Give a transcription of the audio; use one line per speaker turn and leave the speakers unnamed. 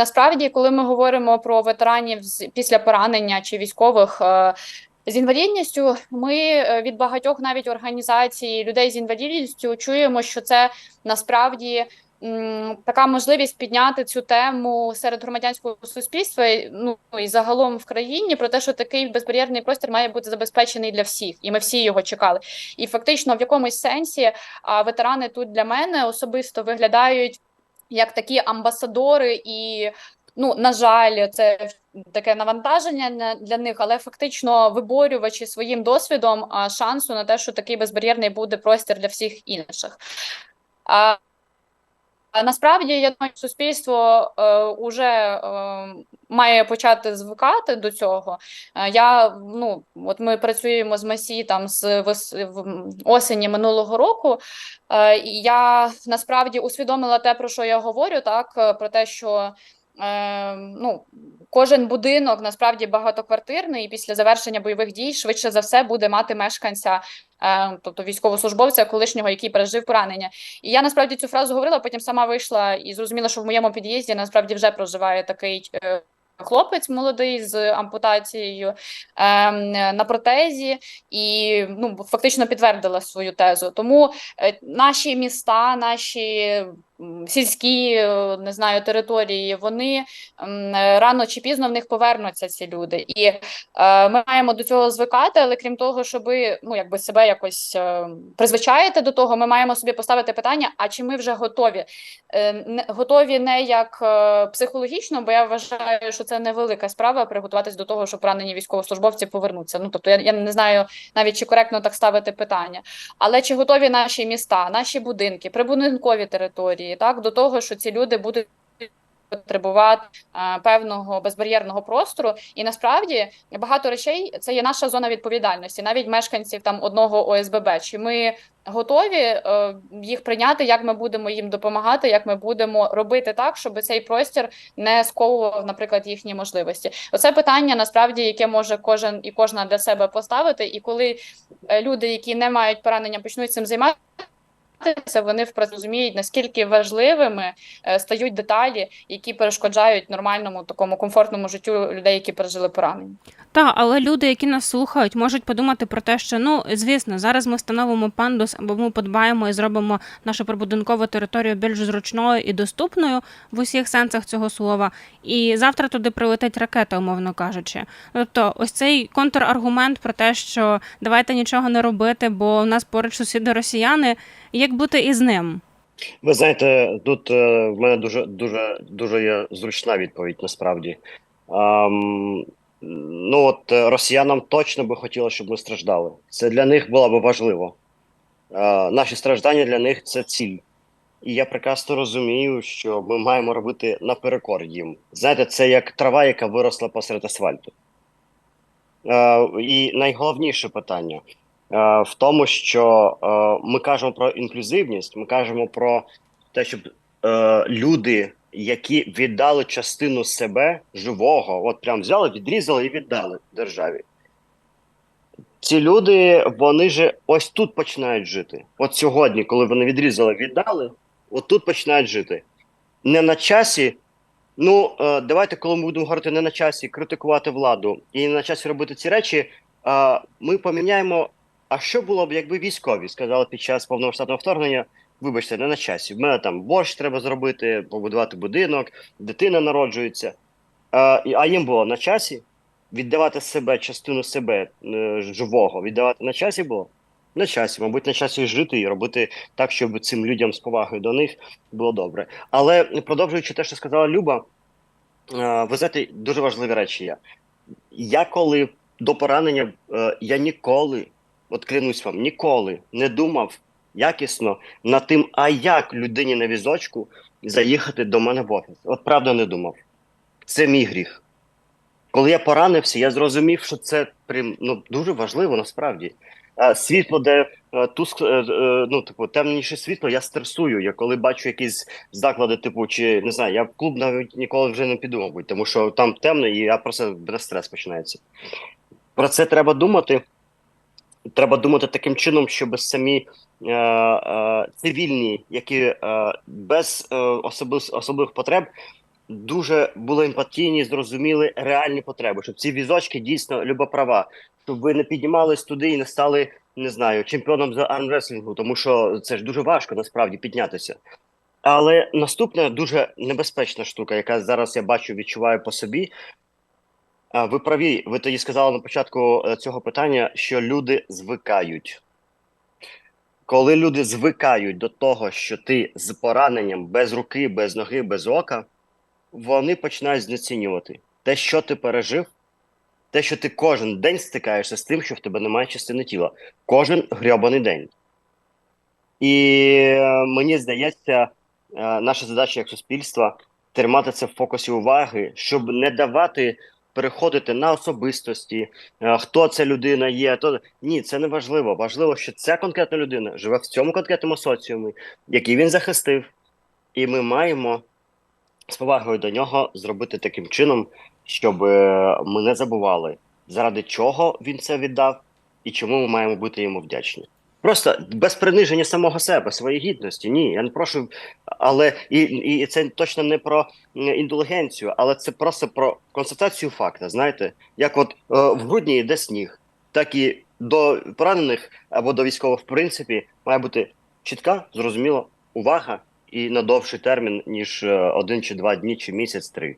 насправді, коли ми говоримо про ветеранів з після поранення чи військових. е, З інвалідністю ми е, від багатьох навіть організацій людей з інвалідністю чуємо, що це насправді м, така можливість підняти цю тему серед громадянського суспільства. Ну і загалом в країні про те, що такий безбар'єрний простір має бути забезпечений для всіх, і ми всі його чекали. І фактично, в якомусь сенсі ветерани тут для мене особисто виглядають як такі амбасадори і. Ну, на жаль, це таке навантаження на- для них, але фактично виборювачі своїм досвідом шансу на те, що такий безбар'єрний буде простір для всіх інших. Насправді я думаю, суспільство е, уже е, має почати звикати до цього. Е, я ну от ми працюємо з МАСІ там з вис... осені минулого року. Е, я насправді усвідомила те, про що я говорю, так е, про те, що. Е, ну, кожен будинок насправді багатоквартирний, і після завершення бойових дій швидше за все буде мати мешканця, е, тобто військовослужбовця колишнього, який пережив поранення. І я насправді цю фразу говорила, потім сама вийшла і зрозуміла, що в моєму під'їзді насправді вже проживає такий. е, Хлопець молодий з ампутацією ем, на протезі, і ну фактично підтвердила свою тезу. Тому е, наші міста, наші сільські е, не знаю території, вони рано чи пізно в них повернуться ці люди, і е, ми маємо до цього звикати. Але крім того, щоб ну якби себе якось е, призвичаїти до того, ми маємо собі поставити питання: а чи ми вже готові? Готові не як психологічно, бо я вважаю, що це невелика справа приготуватись до того, що поранені військовослужбовці повернуться. Ну тобто, я, я не знаю навіть чи коректно так ставити питання. Але чи готові наші міста, наші будинки, прибудинкові території, так до того, що ці люди будуть потребувати е, певного безбар'єрного простору, і насправді багато речей це є наша зона відповідальності, навіть мешканців там одного ОСББ. Чи ми готові е, їх прийняти, як ми будемо їм допомагати, як ми будемо робити так, щоб цей простір не сковував, наприклад, їхні можливості? Оце питання насправді, яке може кожен і кожна для себе поставити. І коли е, люди, які не мають поранення, почнуть цим займатися. Вони впраз розуміють, наскільки важливими е, стають деталі, які перешкоджають нормальному такому комфортному життю людей, які пережили поранення.
Та, але люди, які нас слухають, можуть подумати про те, що ну звісно, зараз ми встановимо пандус, або ми подбаємо і зробимо нашу прибудинкову територію більш зручною і доступною в усіх сенсах цього слова. І завтра туди прилетить ракета, умовно кажучи. Тобто, ось цей контраргумент про те, що давайте нічого не робити, бо у нас поруч сусіди росіяни. Як бути із ним?
Ви знаєте, тут е, в мене дуже дуже дуже є зручна відповідь насправді. Ем, ну от е, росіянам точно би хотілося, щоб ми страждали. Це для них було б важливо. Е, наші страждання для них це ціль. І я прекрасно розумію, що ми маємо робити наперекор їм. Знаєте, це як трава, яка виросла посеред асфальту. Е, і найголовніше питання в тому, що е, ми кажемо про інклюзивність, ми кажемо про те, щоб е, люди, які віддали частину себе живого, от прям взяли, відрізали і віддали державі. Ці люди, вони же ось тут починають жити. От сьогодні, коли вони відрізали, віддали, от тут починають жити. Не на часі. Ну, е, давайте, коли ми будемо говорити не на часі, критикувати владу і не на часі робити ці речі, е, ми поміняємо. А що було б, якби військові сказали під час повномасштабного вторгнення? Вибачте, не на часі. В мене там борщ треба зробити, побудувати будинок, дитина народжується. І- а їм було на часі віддавати себе, частину себе е, живого, віддавати на часі було? На часі, мабуть, на часі жити і робити так, щоб цим людям з повагою до них було добре. Але продовжуючи те, що сказала Люба, е, ви знаєте, дуже важливі речі є. Я коли до поранення, е, я ніколи, от клянусь вам, ніколи не думав якісно над тим, а як людині на візочку заїхати до мене в офіс. От правда не думав. Це мій гріх. Коли я поранився, я зрозумів, що це прям ну, дуже важливо насправді. Світло, де е, туск, е, е, ну, типу, темніше світло, я стресую. Я коли бачу якісь заклади, типу, чи не знаю, я в клуб навіть ніколи вже не піду, мабуть, тому що там темно, і я просто без стрес починається. Про це треба думати. Треба думати таким чином, щоб самі е, е, цивільні, які е, без е, особис- особливих потреб, дуже були емпатійні, зрозуміли реальні потреби, щоб ці візочки дійсно любоправа, щоб ви не піднімались туди і не стали, не знаю, чемпіоном з армреслінгу, тому що це ж дуже важко насправді піднятися. Але наступна дуже небезпечна штука, яка зараз я бачу, відчуваю по собі. Ви праві, ви тоді сказали на початку е, цього питання, що люди звикають. Коли люди звикають до того, що ти з пораненням без руки, без ноги, без ока, вони починають знецінювати те, що ти пережив, те, що ти кожен день стикаєшся з тим, що в тебе немає частини тіла. Кожен грьобаний день. І е, мені здається, е, наша задача як суспільства тримати це в фокусі уваги, щоб не давати переходити на особистості, е, хто ця людина є. То ні, це не важливо. Важливо, що ця конкретна людина живе в цьому конкретному соціумі, який він захистив, і ми маємо з повагою до нього зробити таким чином, щоб е, ми не забували, заради чого він це віддав, і чому ми маємо бути йому вдячні. Просто без приниження самого себе, своєї гідності. Ні, я не прошу, але і, і це точно не про індулгенцію, але це просто про констатацію факта. Знаєте, як от е, в грудні йде сніг, так і до поранених або до військових, в принципі, має бути чітка, зрозуміла увага і на довший термін, ніж е, один чи два дні, чи місяць, три.